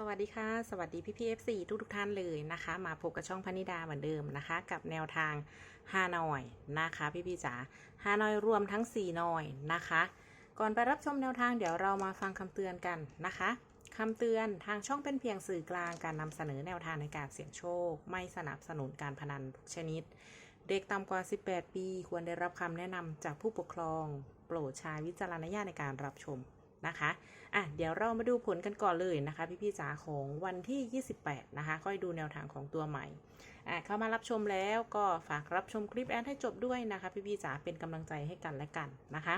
สวัสดีค่ะ สวัสดีพี่พีเอฟซีทุกทุกท่านเลยนะคะ มาพบกับช่องพนิดาเหมือนเดิมนะคะ กับแนวทางฮานอยนะคะ พี่พี่จ๋าฮานอยรวมทั้ง4นอยนะคะ ก่อนไปรับชมแนวทางเดี๋ยวเรามาฟังคำเตือนกันนะคะคำเตือนทางช่องเป็นเพียงสื่อกลางการนำเสนอแนวทางในการเสี่ยงโชค ไม่สนับสนุนการพนันทุกชนิด เด็กต่ำกว่า 18 ปี ควรได้รับคำแนะนำจากผู้ปกครอง โปรดใช้วิจารณญาณในการรับชม นะคะอะเดี๋ยวเรามาดูผลกันก่อนเลยนะคะ พี่พี่จ๋าของวันที่ 28 นะคะ ค่อยดูแนวทางของตัวใหม่อะเข้ามารับชมแล้วก็ฝากรับชมคลิปแอดให้จบด้วยนะคะ พี่พี่จ๋าเป็นกำลังใจให้กันและกันนะคะ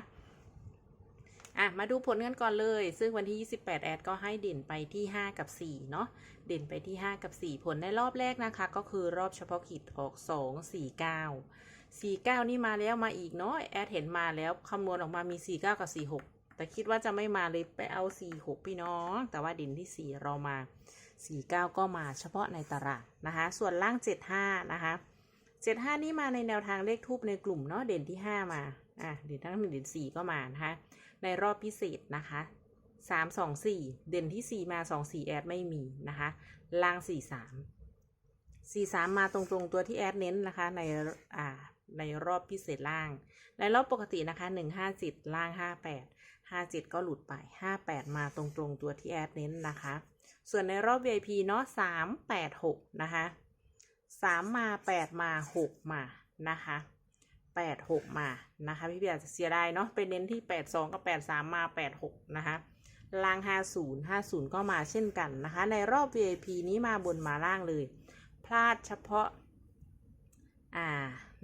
อะมาดูผลกันก่อนเลย ซึ่งวันที่ 28 แอดก็ให้เด่นไปที่ 5 กับ 4 เนาะ เด่นไปที่ 5 กับ 4 ผลในรอบแรกนะคะ ก็คือรอบเฉพาะกิจออก 2 4 9 4 9 นี่มาแล้วมาอีกเนาะ แอดเห็นมาแล้วคำนวณออกมามี 4 9 กับ 4 6 แต่คิดว่าจะไม่มาเลยไปเอา4 6พี่น้อง แต่ว่าด่นที่4เรามา4 9ก็มาเฉพาะในตารางนะคะ ส่วนล่าง75นะคะ75นี่มาในแนวทางเลขทูบในกลุ่มเนาะเด่นที่5มาอะเด่นทั้งหนึ่งเด่น4ก็มานะคะในรอบพิเศษนะคะ3 2 4เด่นที่4มา2 4แอดไม่มีนะคะ ล่าง4 3 4 3มาตรงๆตัวที่แอดเน้นนะคะในอ่า ในรอบพิเศษล่าง ในรอบปกตินะคะ 1 5 7 ล่าง 58 57 ก็หลุดไป 58 มาตรงๆตัวที่แอดเน้นนะคะ ส่วนในรอบ VIP เนาะ3 8 6 นะคะ 3 มา 8 มา 6 มานะคะ8 6 มานะคะพี่พี่อาจจะเสียดายเนาะไปเน้นที่ 8 2 กับ 8 3 มา 8 6 นะคะล่าง 50 50 ก็มาเช่นกันนะคะ ในรอบ VIP นี้มาบนมาล่างเลย พลาดเฉพาะ อ่า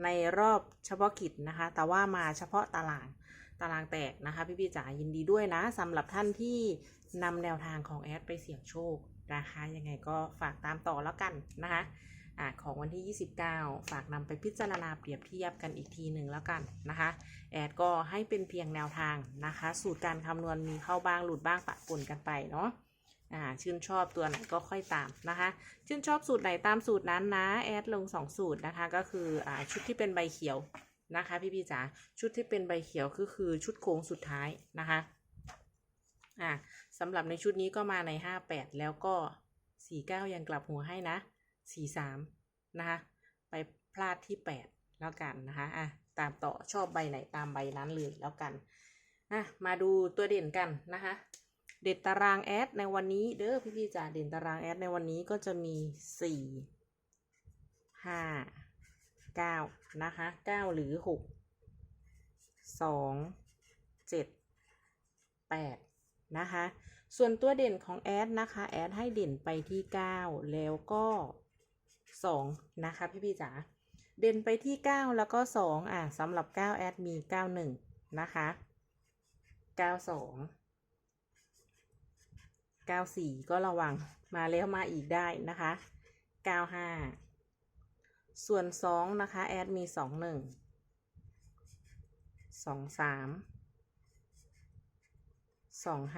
ในรอบเฉพาะกิจนะคะ แต่ว่ามาเฉพาะตารางตารางแตกนะคะ พี่พี่จ๋ายินดีด้วยนะสำหรับท่านที่นำแนวทางของแอดไปเสี่ยงโชคนะคะยังไงก็ฝากตามต่อแล้วกันนะคะอของวันที่ 29 ฝากนำไปพิจารณาเปรียบเทียบกันอีกทีหนึ่งแล้วกันนะคะ แอดก็ให้เป็นเพียงแนวทางนะคะ สูตรการคำนวณมีเข้าบ้างหลุดบ้างปะปนกันไปเนาะ อ่าชื่นชอบตัวไหนก็ค่อยตามนะคะ ชื่นชอบสูตรไหนตามสูตรนั้นนะแอดลง 2 สูตรนะคะ ก็คืออ่าชุดที่เป็นใบเขียวนะคะ พี่พี่จ๋าชุดที่เป็นใบเขียวก็คือชุดโค้งสุดท้ายนะคะอ่าสำหรับในชุดนี้ก็มาใน 58 แล้วก็ 49 ยังกลับหัวให้นะ 43 นะคะ ไปพลาดที่ 8 แล้วกันนะคะอะตามต่อชอบใบไหนตามใบนั้นเลยแล้วกันอะมาดูตัวเด่นกันนะคะ เด่นตารางแอดในวันนี้เด้อพี่พี่ๆจ๋าเด่นตารางแอดในวันนี้ก็จะมีสี่ห้าเก้านะคะเก้าหรือหกสองเจ็ดแปดนะคะส่วนตัวเด่นของแอดนะคะแอดให้เด่นไปที่เก้าแล้วก็สองนะคะพี่พี่จ๋าเด่นไปที่เก้าแล้วก็สองอะสำหรับเก้าแอดมีเก้าหนึ่งนะคะเก้าสอง 94 ก็ระวังมาแล้วมาอีกได้นะคะ 95 ส่วน 2 นะคะ แอดมี 21 23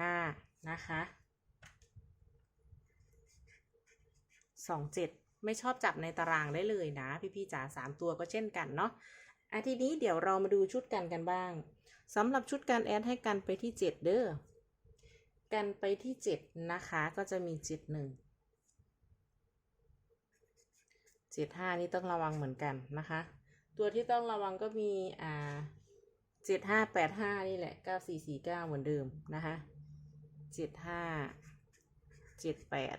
25 นะคะ 27 ไม่ชอบจับในตารางได้เลยนะ พี่ๆจ๋า3 ตัวก็เช่นกันเนาะอะทีนี้เดี๋ยวเรามาดูชุดกันกันบ้างสำหรับชุดการแอดให้กันไปที่ 7 เด้อ กันไปที่เจ็ดนะคะ ก็จะมีเจ็ดหนึ่งเจ็ดห้านี่ต้องระวังเหมือนกันนะคะ ตัวที่ต้องระวังก็มีอ่าเจ็ดห้าแปดห้านี่แหละเก้าสี่สี่เก้าเหมือนเดิมนะคะเจ็ดห้าเจ็ดแปด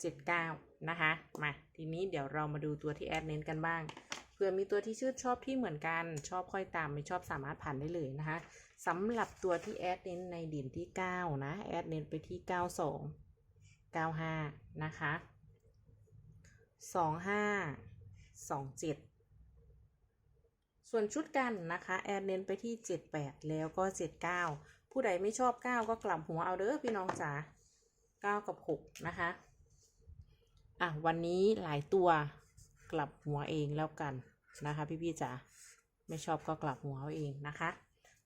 เจ็ดเก้านะคะ มา ทีนี้เดี๋ยวเรามาดูตัวที่แอดเน้นกันบ้าง เผื่อมีตัวที่ชื่นชอบที่เหมือนกัน ชอบค่อยตามไม่ชอบสามารถผ่านได้เลยนะคะสำหรับตัวที่แอดเน้นในด่นที่ 9 นะ แอดเน้นไปที่ 92 95 นะคะ 25 27 ส่วนชุดกันนะคะ แอดเน้นไปที่ 78 แล้วก็ 79 ผู้ใดไม่ชอบ 9 ก็กลับหัวเอาเด้อพี่น้องจ๋า9 กับ 6 นะคะ อะ วันนี้หลายตัว กลับหัวเองแล้วกันนะคะ พี่ๆจ๋าไม่ชอบก็กลับหัวเอาเองนะคะ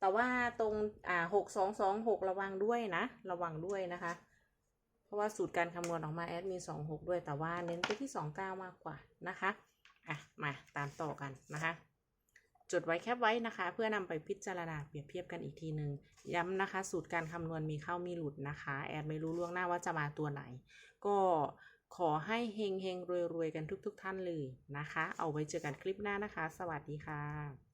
แต่ว่าตรงอ่าหกสองสองหกระวังด้วยนะ ระวังด้วยนะคะ เพราะว่าสูตรการคำนวณออกมาแอดมีสองหกด้วย แต่ว่าเน้นไปที่สองเก้ามากกว่านะคะอะมาตามต่อกันนะคะจดไว้แคปไว้นะคะ เพื่อนำไปพิจารณาเปรียบเทียบกันอีกทีหนึ่งย้ำนะคะ สูตรการคำนวณมีเข้ามีหลุดนะคะ แอดไม่รู้ล่วงหน้าว่าจะมาตัวไหน ก็ ขอให้เฮงเฮงรวยรวยๆกันทุก ๆ ท่านเลยนะคะ เอาไว้เจอกันคลิปหน้านะคะ สวัสดีค่ะ